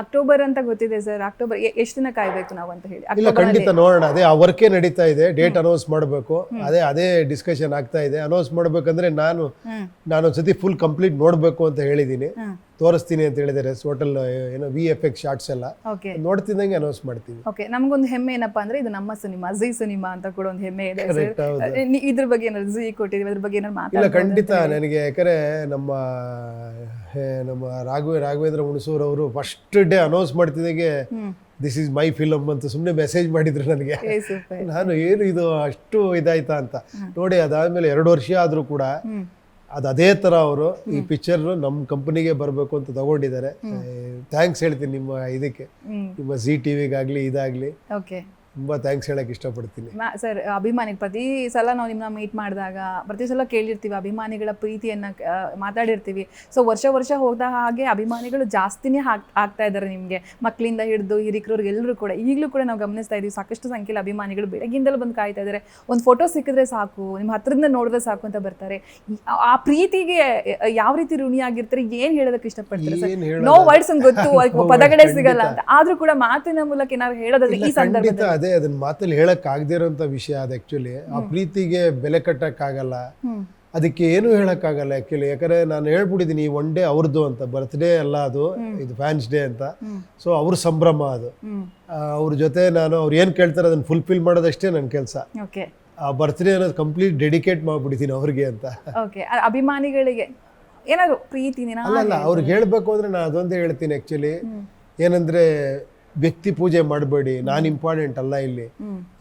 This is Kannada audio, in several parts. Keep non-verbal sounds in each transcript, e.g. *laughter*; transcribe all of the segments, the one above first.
ಅಕ್ಟೋಬರ್ ಅಂತ ಗೊತ್ತಿದೆ ಸರ್. ಅಕ್ಟೋಬರ್ ಎಷ್ಟು ದಿನ ಕಾಯ್ಬೇಕು ನಾವು ಅಂತ ಹೇಳಿ? ಇಲ್ಲ ಖಂಡಿತ ನೋಡೋಣ. ಅದೇ ಆ ವರ್ಕೇ ನಡೀತಾ ಇದೆ. ಡೇಟ್ ಅನೌನ್ಸ್ ಮಾಡಬೇಕು. ಅದೇ ಅದೇ ಡಿಸ್ಕಷನ್ ಆಗ್ತಾ ಇದೆ. ಅನೌನ್ಸ್ ಮಾಡ್ಬೇಕಂದ್ರೆ ನಾನು ನಾನೊಂದ್ಸತಿ ಫುಲ್ ಕಂಪ್ಲೀಟ್ ನೋಡಬೇಕು ಅಂತ ಹೇಳಿದ್ದೀನಿ ತೋರಿಸ್ತೀನಿ ಅಂತ ಹೇಳಿದ್ದಾರೆ ಟೋಟಲ್ ಏನೋ ವಿ ಎಫ್ ಎಕ್ಸ್ ಶಾರ್ಟ್ಸ್ ಎಲ್ಲ. ಓಕೆ ನೋಡ್ತಿದ್ದಂಗೆ ಅನೌನ್ಸ್ ಮಾಡ್ತೀವಿ ಓಕೆ ನಮಗೊಂದು ಹೆಮ್ಮೆ ಏನಪ್ಪಾ ಅಂದ್ರೆ ಇದು ನಮ್ಮ ಸಿನಿಮಾ ಜಿ ಸಿನಿಮಾ ಅಂತ ಕೂಡ ಒಂದು ಹೆಮ್ಮೆ ಇದೆ. ಸರ್ Correct, ಹೌದು. ಇದ್ರ ಬಗ್ಗೆ ಏನಾದ್ರು ಜಿ ಕೊಟ್ಟಿದ್ದೀವಿ ಅದ್ರ ಬಗ್ಗೆ ಏನಾದ್ರು ಇಲ್ಲ ಮಾತಾಡ್ಬೋದು ಖಂಡಿತ ನನಗೆ ಯಾಕಂದ್ರೆ ನಮ್ಮ ಹೇ, ನಮ್ಮ ರಾಘವ ರಾಘವೇಂದ್ರ ಹುಣಸೂರ್ ಅವರು ಫಸ್ಟ್ ಡೇ ಅನೌನ್ಸ್ ಮಾಡ್ತಿದ್ದಾಗೆ hmm. This is my film ಅಂತ ಸುಮ್ಮನೆ ಮೆಸೇಜ್ ಮಾಡಿದ್ರು ನನಗೆ. ಏ ಸೂಪರ್ ನಾನು ಏನು ಇದು ಅಷ್ಟು ಇದಾಯ್ತಾ ಅಂತ. ನೋಡಿ ಅದಾದ್ಮೇಲೆ ಎರಡು ವರ್ಷ ಆದರೂ ಕೂಡ ಹ್ಮ್. ಅದು ಅದೇ ಥರ ಅವರು ಈ ಪಿಕ್ಚರ್ ನಮ್ಮ ಕಂಪನಿಗೆ ಬರಬೇಕು ಅಂತ ತಗೊಂಡಿದ್ದಾರೆ. ಥ್ಯಾಂಕ್ಸ್ ಹೇಳ್ತೀನಿ ನಿಮ್ಮ ಇದಕ್ಕೆ. ನಿಮ್ಮ ಜಿ ಟಿವಿಗಾಗ್ಲಿ ಇದಾಗ್ಲಿ. ಇದಾಗಲಿ ಓಕೆ ತುಂಬ ಥ್ಯಾಂಕ್ಸ್ ಹೇಳಕ್ಕೆ ಇಷ್ಟಪಡ್ತೀನಿ. ಸರ್ ಅಭಿಮಾನಿ ಪ್ರತಿ ಸಲ ನಾವು ನಿಮ್ಮನ್ನ ಮೀಟ್ ಮಾಡಿದಾಗ ಪ್ರತಿ ಸಲ ಕೇಳಿರ್ತೀವಿ ಅಭಿಮಾನಿಗಳ ಪ್ರೀತಿಯನ್ನ ಮಾತಾಡಿರ್ತೀವಿ. ಸೊ ವರ್ಷ ವರ್ಷ ಹೋದ ಹಾಗೆ ಅಭಿಮಾನಿಗಳು ಜಾಸ್ತಿನೇ ಹಾಕ್ ಆಗ್ತಾ ಇದ್ದಾರೆ ನಿಮಗೆ. ಮಕ್ಕಳಿಂದ ಹಿಡಿದು ಹಿರಿಕರವ್ರಿಗೆ ಎಲ್ಲರೂ ಕೂಡ. ಈಗಲೂ ಕೂಡ ನಾವು ಗಮನಿಸ್ತಾ ಇದೀವಿ ಸಾಕಷ್ಟು ಸಂಖ್ಯೆಯಲ್ಲಿ ಅಭಿಮಾನಿಗಳು ಬೆಳಗ್ಗಿಂದಲೂ ಬಂದು ಕಾಯ್ತಾ ಇದ್ದಾರೆ. ಒಂದು ಫೋಟೋ ಸಿಕ್ಕಿದ್ರೆ ಸಾಕು ನಿಮ್ಮ ಹತ್ರದಿಂದ ನೋಡಿದ್ರೆ ಸಾಕು ಅಂತ ಬರ್ತಾರೆ. ಆ ಪ್ರೀತಿಗೆ ಯಾವ ರೀತಿ ಋಣಿಯಾಗಿರ್ತಾರೆ ಏನ್ ಹೇಳೋದಕ್ಕೆ ಇಷ್ಟಪಡ್ತಾರೆ ನೋ ವರ್ಡ್ಸ್ ಗೊತ್ತು *laughs* ಪದಗಳೇ ಸಿಗಲ್ಲ ಅಂತ. ಆದ್ರೂ ಕೂಡ ಮಾತಿನ ಮೂಲಕ ಏನಾದ್ರು ಹೇಳೋದಾದ್ರೆ ಈ ಸಂದರ್ಭದಲ್ಲಿ. ಅದೇ ಅದನ್ನ ಮಾತಲ್ಲಿ ಹೇಳಕ್ ಆಗದೇ ಇರೋಂಥ ವಿಷಯ ಅದು ಆ್ಯಕ್ಚುಲಿ ಆ ಪ್ರೀತಿಗೆ ಬೆಲೆ ಕಟ್ಟಕ್ಕಾಗಲ್ಲ. ಅದಕ್ಕೆ ಏನು ಹೇಳಕ್ಕಾಗಲ್ಲ ಆ್ಯಕ್ಚುಲಿ ಯಾಕಂದ್ರೆ ನಾನು ಹೇಳ್ಬಿಟ್ಟಿದ್ದೀನಿ ಒನ್ ಡೇ ಅವ್ರದ್ದು ಅಂತ ಬರ್ತ್ಡೇ ಅಲ್ಲ ಅದು ಇದು ಫ್ಯಾನ್ಸ್ ಡೇ ಅಂತ. ಸೊ ಅವ್ರ ಸಂಭ್ರಮ ಅದು. ಅವ್ರ ಜೊತೆ ನಾನು ಅವ್ರು ಏನು ಕೇಳ್ತಾರೆ ಅದನ್ನ ಫುಲ್ಫಿಲ್ ಮಾಡೋದಷ್ಟೇ ನನ್ನ ಕೆಲಸ. ಓಕೆ ಆ ಬರ್ತ್ಡೇ ಅನ್ನೋದು ಕಂಪ್ಲೀಟ್ ಡೆಡಿಕೇಟ್ ಮಾಡ್ಬಿಡ್ತೀನಿ ಅವ್ರಿಗೆ ಅಂತ. ಓಕೆ ಅಭಿಮಾನಿಗಳಿಗೆ ಏನಾದ್ರು ಪ್ರೀತಿ ಅಲ್ಲ ಅಲ್ಲ ಅವ್ರಿಗೆ ಹೇಳಬೇಕು ಅಂದ್ರೆ ನಾನು ಅದೊಂದೇ ಹೇಳ್ತೀನಿ ಆ್ಯಕ್ಚುಲಿ ಏನಂದ್ರೆ ವ್ಯಕ್ತಿ ಪೂಜೆ ಮಾಡಬೇಡಿ ನಾನು ಇಂಪಾರ್ಟೆಂಟ್ ಅಲ್ಲ ಇಲ್ಲಿ.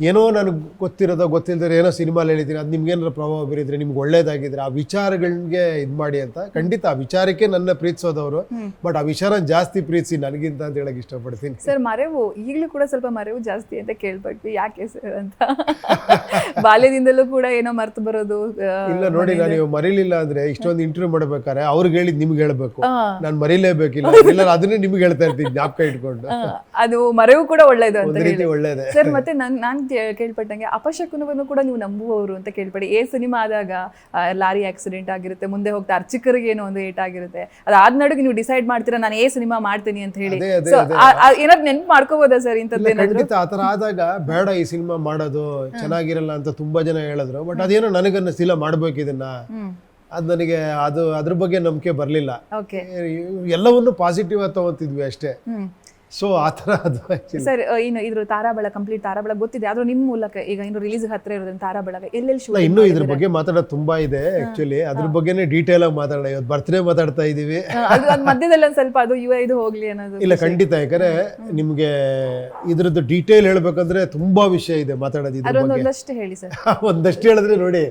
ಏನೋ ನನಗೆ ಗೊತ್ತಿರೋದೋ ಗೊತ್ತಿಲ್ಲದ್ರೆ ಏನೋ ಸಿನಿಮಾಲಿ ಹೇಳಿದ್ದೀನಿ ಅದು ನಿಮ್ಗೆ ಏನಾರ ಪ್ರಭಾವ ಬೀರಿದ್ರೆ ನಿಮ್ಗೆ ಒಳ್ಳೇದಾಗಿದ್ರೆ ಆ ವಿಚಾರಗಳಿಗೆ ಇದು ಮಾಡಿ ಅಂತ. ಖಂಡಿತ ಆ ವಿಚಾರಕ್ಕೆ ನನ್ನ ಪ್ರೀತಿಸೋದವರು. ಬಟ್ ಆ ವಿಚಾರ ಜಾಸ್ತಿ ಪ್ರೀತಿಸಿ ನನಗಿಂತ ಅಂತ ಹೇಳಕ್ ಇಷ್ಟಪಡ್ತೀನಿ. ಸರ್ ಮರೆವು ಈಗಲೂ ಕೂಡ ಸ್ವಲ್ಪ ಮರೆವು ಜಾಸ್ತಿ ಅಂತ ಕೇಳ್ಪಟ್ವಿ. ಯಾಕೆ ಸರ್ ಅಂತ? *laughs* ಬಾಲ್ಯದಿಂದಲೂ ಕೂಡ ಏನೋ ಮರ್ತು ಬರೋದು ಇಲ್ಲ ನೋಡಿ ನಾನು ನೀವು ಮರೀಲಿಲ್ಲ ಅಂದ್ರೆ ಇಷ್ಟೊಂದು ಇಂಟರ್ವ್ಯೂ ಮಾಡ್ಬೇಕಾರೆ ಅವ್ರಿಗೆ ಹೇಳಿದ್ ನಿಮ್ಗೆ ಹೇಳ್ಬೇಕು. ನಾನು ಮರೀಲೇಬೇಕಿಲ್ಲ ಇಲ್ಲ ಅದನ್ನೇ ನಿಮ್ಗೆ ಹೇಳ್ತಾ ಇರ್ತೀನಿ ಜ್ಞಾಪಕ ಇಟ್ಕೊಂಡು. ಅದು ಮರೆವು ಕೂಡ ಒಳ್ಳೇದು ಅಂತ ಹೇಳಿ. ಒಳ್ಳೇದೇ. ಸರ್ ಮತ್ತೆ ನಾನ್ ಕೇಳ್ಪಟ್ಟಂಗೆ ಅಪಶಕುನವನ್ನು ಕೂಡ ನೀವು ನಂಬುವವರು ಅಂತ ಕೇಳ್ಪಡಿ. ಏ ಸಿನಿಮಾ ಆದಾಗ ಲಾರಿ ಆಕ್ಸಿಡೆಂಟ್ ಆಗಿರುತ್ತೆ ಮುಂದೆ ಹೋಗ್ತಾ ಅರ್ಚಕರಿಗೆ ಏನೋ ಒಂದು ಏಟ್ ಆಗಿರುತ್ತೆ. ಅದಾದ ನಡುಗೆ ನೀವು ಡಿಸೈಡ್ ಮಾಡ್ತೀರಾ ನಾನು ಏ ಸಿನಿಮಾ ಮಾಡ್ತೀನಿ ಅಂತ ಹೇಳಿ. ಏನಾದ್ರು ನೆನ್ಪು ಮಾಡ್ಕೋಬೋದಾ ಸರ್ ಇಂಥದ್ದು ಆತರ ಆದಾಗ ಬೇಡ ಈ ಸಿನಿಮಾ ಮಾಡೋದು ಚೆನ್ನಾಗಿರಲ್ಲ ಅಂತ ತುಂಬಾ ಜನ ಹೇಳಿದ್ರು. ಬಟ್ ಅದೇನೋ ನನಗನ್ನಿಸ್ತಿಲ್ಲ ಮಾಡ್ಬೇಕು ಇದನ್ನ. ಅದು ನನಗೆ ಅದು ಅದ್ರ ಬಗ್ಗೆ ನಂಬಿಕೆ ಬರಲಿಲ್ಲ. ಎಲ್ಲವನ್ನು ಪಾಸಿಟಿವ್ ಆಗಿ ತಗೊಂತಿದ್ವಿ ಅಷ್ಟೇ. ಸೊ ಆ ಥರ ಅದು ಸರ್ ಇನ್ನು ಇದ್ರ ತಾರಾಬಳ ಕಂಪ್ಲೀಟ್ ತಾರಾಬಳ ಗೊತ್ತಿದೆ. ಆದ್ರೂ ನಿಮ್ಮ ಮೂಲಕ ಈಗ ಇನ್ನು ರಿಲೀಸ್ ಹತ್ರ ಇರೋದ್ರಿಂದ ತಾರಾಬಳಗ ಎಲ್ಲೆಲ್ಲಿ ಇಲ್ಲ ಶೂಟ್ ಇನ್ನೂ ಇದ್ರ ಬಗ್ಗೆ ಮಾತಾಡೋದು ತುಂಬಾ ಇದೆ ಆಕ್ಚುಲಿ ಅದ್ರ ಬಗ್ಗೆನೇ ಡೀಟೇಲ್ ಆಗಿ ಮಾತಾಡೋಣ. ಇವತ್ತು ಬರ್ತ್ಡೇ ಮಾತಾಡ್ತಾ ಇದೀವಿ. ಅದು ಅದ್ ಮಧ್ಯದಲ್ಲಿ ಒಂದ್ ಸ್ವಲ್ಪ ಅದು ಯುವ ಇದು ಹೋಗ್ಲಿ ಅನ್ನೋದು ಇಲ್ಲ ಖಂಡಿತ. ಯಾಕಂದ್ರೆ ನಿಮ್ಗೆ ಇದ್ರದ್ದು ಡೀಟೇಲ್ ಹೇಳ್ಬೇಕಂದ್ರೆ ತುಂಬಾ ವಿಷಯ ಇದೆ ಮಾತಾಡೋದು ಇದ್ರ ಅದೊಂದು ಬಗ್ಗೆ. ಒಂದಷ್ಟು ಹೇಳಿ ಸರ್. *laughs* ಒಂದಷ್ಟು ಹೇಳಿದ್ರೆ ನೋಡಿ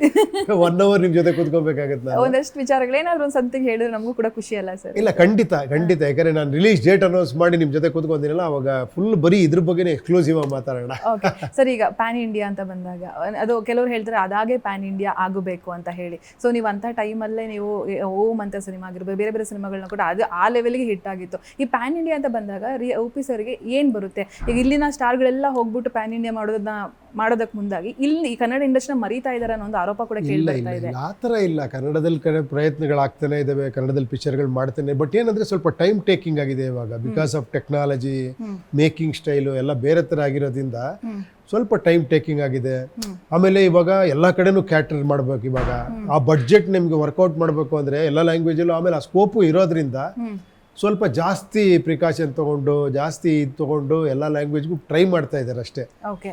ಒನ್ ಅವರ್ ನಿಮ್ ಜೊತೆ ಕೂತ್ಕೋಬೇಕಾಗತ್ತೆ ನಾನು. ಒಂದಷ್ಟು ವಿಚಾರಗಳು ಏನಾದ್ರು ಒಂದು ಸಂತಿಗೆ ಹೇಳಿದ್ರೆ ನಮಗೂ ಕೂಡ ಖುಷಿ ಅಲ್ಲ ಸರ್. ಇಲ್ಲ ಖಂಡಿತ ಖಂಡಿತ. ಯಾಕಂದ್ರೆ ನಾನು ರಿಲೀಸ್ ಡೇಟ್ ಅನೌನ್ಸ್ ಮಾಡಿ ನಿಮ್ ಜೊತೆ ಕೂತ್ಕೊಂಡಿರಲ್ಲ ಅವಾಗ ಫುಲ್ ಬರೀ ಇದ್ರ ಬಗ್ಗೆ ಎಕ್ಸ್ಕ್ಲೂಸಿವ್ ಆಗಿ ಮಾತಾಡೋಣ. ಓಕೆ ಸರ್, ಈಗ ಪ್ಯಾನ್ ಇಂಡಿಯಾ ಅಂತ ಬಂದಾಗ, ಅದು ಕೆಲವರು ಹೇಳ್ತಾರೆ ಅದಾಗೆ ಪ್ಯಾನ್ ಇಂಡಿಯಾ ಆಗಬೇಕು ಅಂತ ಹೇಳಿ. ಸೊ ನೀವು ಅಂತ ಟೈಮಲ್ಲೇ ನೀವು ಓಮ್ ಅಂತ ಸಿನಿಮಾ ಆಗಿರ್ಬೋದು, ಬೇರೆ ಬೇರೆ ಸಿನಿಮಾಗಳನ್ನ ಕೂಡ ಅದು ಆ ಲೆವೆಲ್ಗೆ ಹಿಟ್ ಆಗಿತ್ತು. ಈ ಪ್ಯಾನ್ ಇಂಡಿಯಾ ಅಂತ ಬಂದಾಗ, ರಿ ಓಪಿ ಸರ್ಗೆ ಏನು ಬರುತ್ತೆ? ಈಗ ಇಲ್ಲಿನ ಸ್ಟಾರ್ಗಳೆಲ್ಲ ಹೋಗ್ಬಿಟ್ಟು ಪ್ಯಾನ್ ಇಂಡಿಯಾ ಮಾಡೋದನ್ನ ಮಾಡೋದಕ್ಕೆ ಮುಂದಾಗಿ ಇಲ್ಲಿ ಕನ್ನಡ ಇಂಡಸ್ಟ್ರಿನ ಮರಿತಾ ಇದ್ದಾರೆ ಅನ್ನೋ ಒಂದು ಆರೋಪ ಕೂಡ ಕೇಳಿ ಇಲ್ಲ ಬರ್ತಾ ಇಲ್ಲ ಇದೆ. ಇಲ್ಲ. ಆ ಥರ ಇಲ್ಲ. ಕನ್ನಡದಲ್ಲಿ ಕಡೆ ಪ್ರಯತ್ನಗಳಾಗ್ತಾನೆ ಇದ್ದಾವೆ ಕನ್ನಡದಲ್ಲಿ ಪಿಕ್ಚರ್ಗಳು ಮಾಡ್ತಾನೆ ಬಟ್ ಏನಂದ್ರೆ ಸ್ವಲ್ಪ ಟೈಮ್ ಟೇಕಿಂಗ್ ಆಗಿದೆ ಇವಾಗ. Because of technology making style ಎಲ್ಲ ಬೇರೆ ಥರ ಆಗಿರೋದ್ರಿಂದ ಸ್ವಲ್ಪ ಟೈಮ್ ಟೇಕಿಂಗ್ ಆಗಿದೆ. ಆಮೇಲೆ ಇವಾಗ ಎಲ್ಲ ಕಡೆನೂ ಕ್ಯಾಟರ್ ಮಾಡ್ಬೇಕು ಇವಾಗ. ಆ ಬಡ್ಜೆಟ್ ನಿಮ್ಗೆ ವರ್ಕೌಟ್ ಮಾಡಬೇಕು ಅಂದ್ರೆ ಎಲ್ಲ ಲ್ಯಾಂಗ್ವೇಜಲ್ಲೂ ಆಮೇಲೆ ಆ ಸ್ಕೋಪು ಇರೋದ್ರಿಂದ ಸ್ವಲ್ಪ ಜಾಸ್ತಿ ಪ್ರಿಕಾಷನ್ ತಗೊಂಡು ಜಾಸ್ತಿ ಇದು ತಗೊಂಡು ಎಲ್ಲ ಲ್ಯಾಂಗ್ವೇಜ್ಗೂ ಟ್ರೈ ಮಾಡ್ತಾ ಇದ್ದಾರೆ ಅಷ್ಟೇ. ಓಕೆ